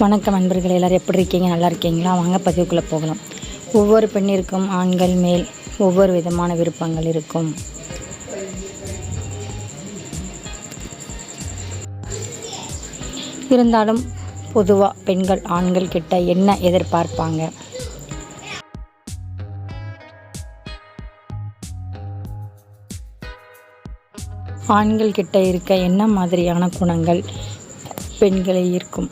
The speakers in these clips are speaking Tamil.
வணக்கம் நண்பர்கள் எல்லோரும் எப்படி இருக்கீங்க? நல்லா இருக்கீங்களா? வாங்க பதிவுக்குள்ளே போகலாம். ஒவ்வொரு பெண்ணிற்கும் ஆண்கள் மேல் ஒவ்வொரு விதமான விருப்பங்கள் இருக்கும். இருந்தாலும் பொதுவாக பெண்கள் ஆண்கள் கிட்ட என்ன எதிர்பார்ப்பாங்க? ஆண்கள் கிட்ட இருக்க என்ன மாதிரியான குணங்கள் பெண்களை ஈர்க்கும்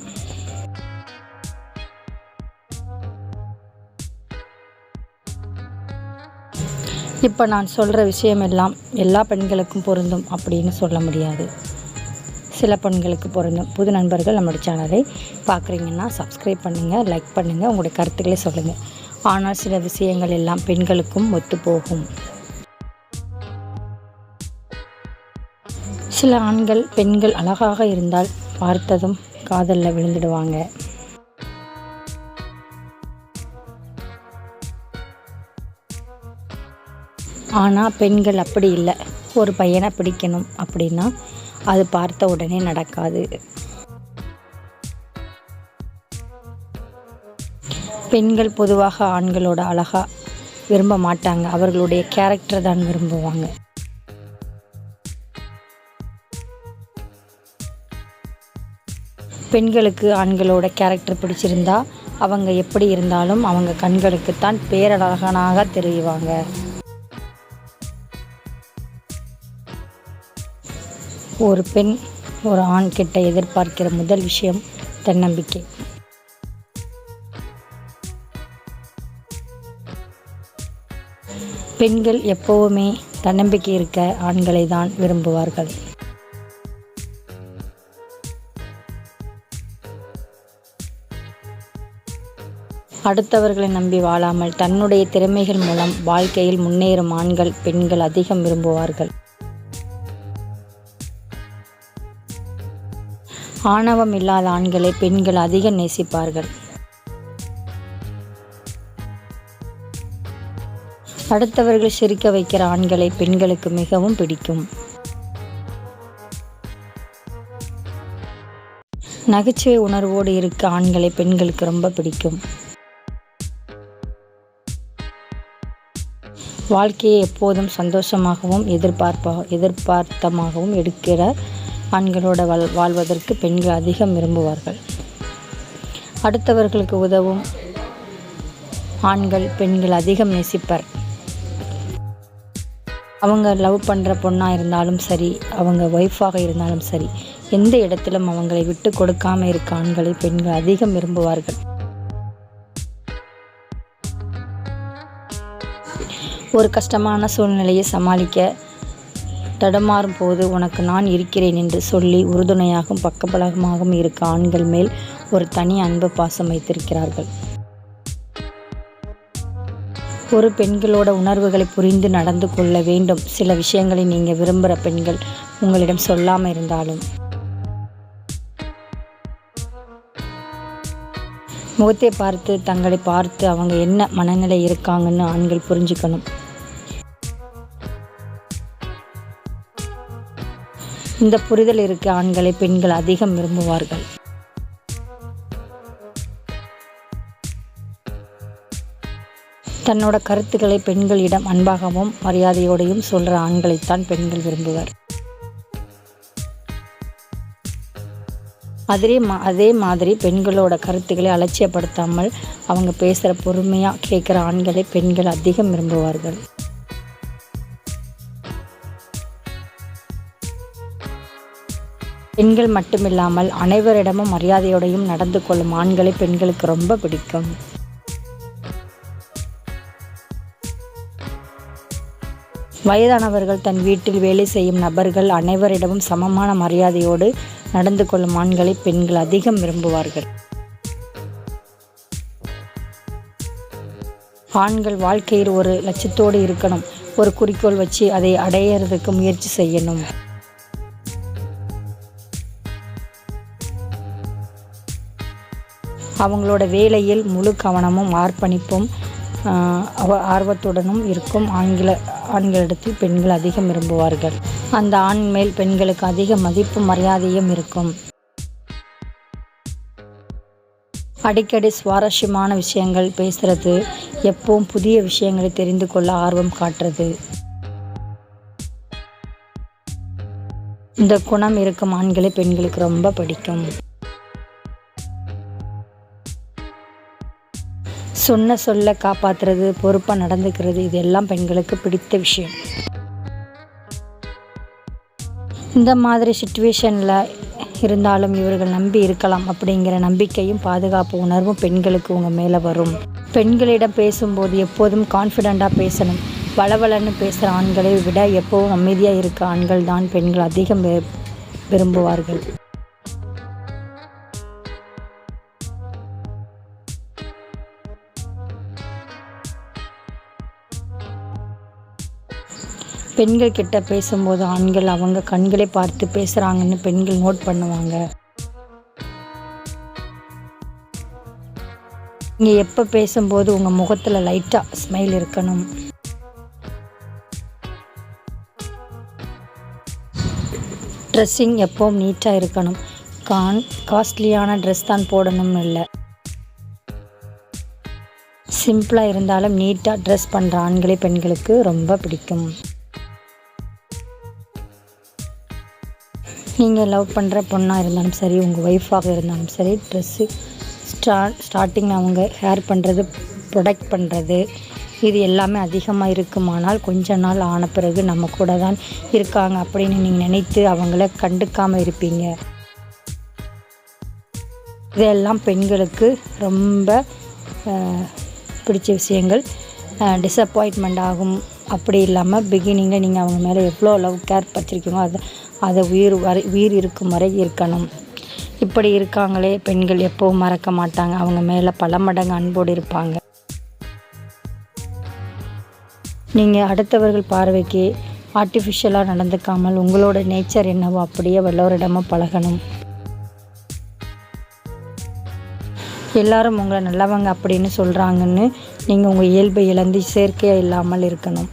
இப்போ நான் சொல்கிற விஷயம் எல்லாம் எல்லா பெண்களுக்கும் பொருந்தும் அப்படின்னு சொல்ல முடியாது. சில பெண்களுக்கு பொருந்தும். புது நண்பர்கள் நம்மளுடைய சேனலை பார்க்குறீங்கன்னா சப்ஸ்கிரைப் பண்ணுங்கள் லைக் பண்ணுங்கள் உங்களுடைய கருத்துக்களை சொல்லுங்கள் ஆனால் சில விஷயங்கள் எல்லாம் பெண்களுக்கும் ஒத்துப்போகும் சில ஆண்கள் பெண்கள் அழகாக இருந்தால் பார்த்ததும் காதலில் விழுந்துடுவாங்க. ஆனால் பெண்கள் அப்படி இல்லை. ஒரு பையனை பிடிக்கணும் அப்படின்னா அது பார்த்த உடனே நடக்காது. பெண்கள் பொதுவாக ஆண்களோட அழகாக விரும்ப மாட்டாங்க. அவர்களுடைய கேரக்டர் தான் விரும்புவாங்க. பெண்களுக்கு ஆண்களோட கேரக்டர் பிடிச்சிருந்தா அவங்க எப்படி இருந்தாலும் அவங்க கண்களுக்குத்தான் பேரழகனாக தெரிவாங்க ஒரு பெண் ஒரு ஆண் கிட்ட எதிர்பார்க்கிற முதல் விஷயம் தன்னம்பிக்கை. பெண்கள் எப்போவுமே தன்னம்பிக்கை இருக்க ஆண்களை தான் விரும்புவார்கள். அடுத்தவர்களை நம்பி வாழாமல் தன்னுடைய திறமைகள் மூலம் வாழ்க்கையில் முன்னேறும் ஆண்கள் பெண்கள் அதிகம் விரும்புவார்கள். ஆணவம் இல்லாத ஆண்களை பெண்கள் அதிகம் நேசிப்பார்கள். அடுத்தவர்கள் சிரிக்க வைக்கிற ஆண்களை பெண்களுக்கு மிகவும் பிடிக்கும். நகைச்சுவை உணர்வோடு இருக்க ஆண்களை பெண்களுக்கு ரொம்ப பிடிக்கும். வாழ்க்கையை எப்போதும் சந்தோஷமாகவும் எதிர்பார்ப்பா எதிர்பார்த்தமாகவும் எடுக்கிற ஆண்களோட வாழ் வாழ்வதற்கு பெண்கள் அதிகம் விரும்புவார்கள். அடுத்தவர்களுக்கு உதவும் ஆண்கள் பெண்கள் அதிகம் நேசிப்பர். அவங்க லவ் பண்ணுற பொண்ணாக இருந்தாலும் சரி அவங்க ஒய்ஃபாக இருந்தாலும் சரி எந்த இடத்திலும் அவங்களை விட்டு கொடுக்காம இருக்க ஆண்களை பெண்கள் அதிகம் விரும்புவார்கள். ஒரு கஷ்டமான சூழ்நிலையை சமாளிக்க தடுமாறும் போது உனக்கு நான் இருக்கிறேன் என்று சொல்லி உறுதுணையாகவும் பக்கபலமாகவும் இருக்க ஆண்கள் மேல் ஒரு தனி அன்பு பாசம் வைத்திருக்கிறார்கள். ஒரு பெண்களோட உணர்வுகளை புரிந்து நடந்து கொள்ள வேண்டும். சில விஷயங்களை நீங்கள் விரும்புகிற பெண்கள் உங்களிடம் சொல்லாமல் இருந்தாலும். முகத்தை பார்த்து தங்களை பார்த்து அவங்க என்ன மனநிலை இருக்காங்கன்னு ஆண்கள் புரிஞ்சுக்கணும். இந்த புரிதல் இருக்க ஆண்களை பெண்கள் அதிகம் விரும்புவார்கள். தன்னோட கருத்துக்களை பெண்களிடம் அன்பாகவும் மரியாதையோடையும் சொல்கிற ஆண்களைத்தான் பெண்கள் விரும்புவர். அதே மா அதே மாதிரி பெண்களோட கருத்துக்களை அலட்சியப்படுத்தாமல் அவங்க பேசுகிற பொறுமையாக கேட்குற ஆண்களை பெண்கள் அதிகம் விரும்புவார்கள். பெண்கள் மட்டுமில்லாமல் அனைவரிடமும் மரியாதையோடையும் நடந்து கொள்ளும் ஆண்களை பெண்களுக்கு ரொம்ப பிடிக்கும். வயதானவர்கள் தன் வீட்டில் வேலை செய்யும் நபர்கள் அனைவரிடமும் சமமான மரியாதையோடு நடந்து கொள்ளும் ஆண்களை பெண்கள் அதிகம் விரும்புவார்கள். ஆண்கள் வாழ்க்கையில் ஒரு லட்சத்தோடு இருக்கணும். ஒரு குறிக்கோள் வச்சு அதை அடையிறதுக்கு முயற்சி செய்யணும். அவங்களோட வேலையில் முழு கவனமும் ஆர்ப்பணிப்பும் ஆர்வத்துடனும் இருக்கும் ஆங்கில ஆண்களிடத்தில் பெண்கள் அதிகம் விரும்புவார்கள். அந்த ஆண் மேல் பெண்களுக்கு அதிக மதிப்பு மரியாதையும் இருக்கும். அடிக்கடி சுவாரஸ்யமான விஷயங்கள் பேசுறது எப்பவும் புதிய விஷயங்களை தெரிந்து கொள்ள ஆர்வம் காட்டுறது. இந்த குணம் இருக்கும் ஆண்களை பெண்களுக்கு ரொம்ப பிடிக்கும். சொன்ன சொல்ல காப்பாற்றுறது பொறுப்பாக நடந்துக்கிறது இது எல்லாம் பெண்களுக்கு பிடித்த விஷயம். இந்த மாதிரி சுச்சுவேஷனில் இருந்தாலும் இவர்கள் நம்பி இருக்கலாம் அப்படிங்கிற நம்பிக்கையும் பாதுகாப்பு உணர்வும் பெண்களுக்கு உங்கள் மேலே வரும். பெண்களிடம் பேசும்போது எப்போதும் கான்ஃபிடெண்ட்டாக பேசணும். வளவலன்னு பேசுகிற ஆண்களை விட எப்போவும் அமைதியாக இருக்க ஆண்கள் தான் பெண்கள் அதிகம் விரும்புவார்கள். பெண்கள் கிட்ட பேசும்போது ஆண்கள் அவங்க கண்களை பார்த்து பேசுகிறாங்கன்னு பெண்கள் நோட் பண்ணுவாங்க. நீங்கள் எப்போ பேசும்போது உங்கள் முகத்தில் லைட்டாக ஸ்மைல் இருக்கணும்? ட்ரெஸ்ஸிங் எப்போவும் நீட்டாக இருக்கணும். கான் காஸ்ட்லியான ட்ரெஸ் தான் போடணும்னு இல்லை. சிம்பிளாக இருந்தாலும் நீட்டாக ட்ரெஸ் பண்ணுற ஆண்களே பெண்களுக்கு ரொம்ப பிடிக்கும். நீங்கள் லவ் பண்ணுற பொண்ணாக இருந்தாலும் சரி உங்கள் ஒய்ஃபாக இருந்தாலும் சரி ட்ரெஸ்ஸு ஸ்டா ஸ்டார்டிங்கில் அவங்க ஹேர் பண்ணுறது ப்ரொடக்ட் பண்ணுறது இது எல்லாமே அதிகமாக இருக்குமானால் கொஞ்ச நாள் ஆன பிறகு நம்ம கூட தான் இருக்காங்க அப்படின்னு நீங்கள் நினைத்து அவங்கள கண்டுக்காமல் இருப்பீங்க. இதெல்லாம் பெண்களுக்கு ரொம்ப பிடிச்ச விஷயங்கள். டிசப்பாயின்மெண்ட் ஆகும். அப்படி இல்லாமல் பிகினிங்கில் நீங்கள் அவங்க மேலே எவ்வளோ லவ் கேர் வச்சுருக்கீங்களோ அதை அதை உயிர் வரை உயிர் இருக்கும் வரை இருக்கணும். இப்படி இருக்காங்களே பெண்கள் எப்போவும் மறக்க மாட்டாங்க. அவங்க மேலே பல மடங்கு அன்போடு இருப்பாங்க. நீங்கள் அடுத்தவர்கள் பார்வைக்கு ஆர்டிஃபிஷியலாக நடந்துக்காமல் உங்களோட நேச்சர் என்னவோ அப்படியே வல்லவரிடமும் பழகணும். எல்லாரும் உங்களை நல்லவங்க அப்படின்னு சொல்கிறாங்கன்னு நீங்கள் உங்கள் இயல்பை இழந்து செயற்கையாக இல்லாமல் இருக்கணும்.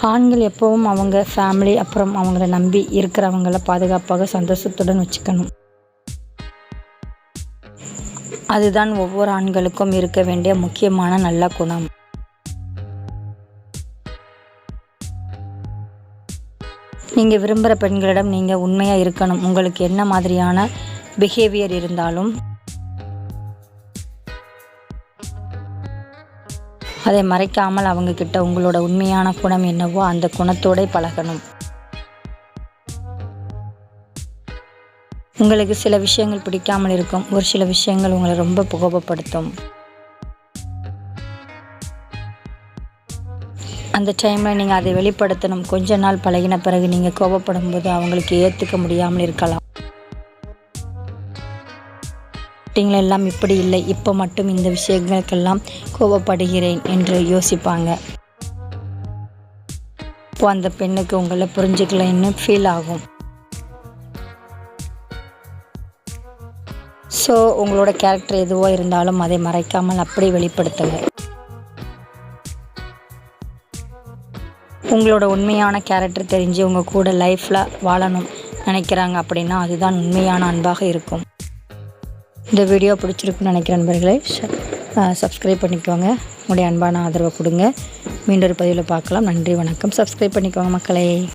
ஆண்கள் எப்போவும் அவங்க ஃபேமிலி அப்புறம் அவங்கள நம்பி இருக்கிறவங்கள பாதுகாப்பாக சந்தோஷத்துடன் வச்சுக்கணும். அதுதான் ஒவ்வொரு ஆண்களுக்கும் இருக்க வேண்டிய முக்கியமான நல்ல குணம். நீங்கள் விரும்புகிற பெண்களிடம் நீங்கள் உண்மையாக இருக்கணும். உங்களுக்கு என்ன மாதிரியான பிஹேவியர் இருந்தாலும் அதை மறைக்காமல் அவங்கக்கிட்ட உங்களோட உண்மையான குணம் என்னவோ அந்த குணத்தோட பழகணும். உங்களுக்கு சில விஷயங்கள் பிடிக்காமல் இருக்கும். ஒரு சில விஷயங்கள் உங்களை ரொம்ப புகபப்படுத்தும் அந்த டைமில் நீங்கள் அதை வெளிப்படுத்தணும். கொஞ்ச நாள் பழகின பிறகு நீங்கள் கோபப்படும் போது அவங்களுக்கு ஏற்றுக்க முடியாமல் இருக்கலாம். ஆக்டிங்கில் எல்லாம் இப்படி இல்லை. இப்போ மட்டும் இந்த விஷயங்களுக்கெல்லாம் கோபப்படுகிறேன் என்று யோசிப்பாங்க. இப்போ அந்த பெண்ணுக்கு உங்களை புரிஞ்சுக்கலன்னு ஃபீல் ஆகும். ஸோ உங்களோட கேரக்டர் எதுவோ இருந்தாலும் அதை மறைக்காமல் அப்படி வெளிப்படுத்துங்க. உங்களோட உண்மையான கேரக்டர் தெரிஞ்சு உங்கள் கூட லைஃப்பில் வாழணும் நினைக்கிறாங்க அப்படின்னா அதுதான் உண்மையான அன்பாக இருக்கும். இந்த வீடியோ பிடிச்சிருக்குன்னு நினைக்கிற நண்பர்களே சப்ஸ்கிரைப் பண்ணிக்கோங்க. உங்களுடைய அன்பான ஆதரவை கொடுங்க. மீண்டும் ஒரு பதிவில் பார்க்கலாம். நன்றி வணக்கம். சப்ஸ்கிரைப் பண்ணிக்கோங்க மக்களே.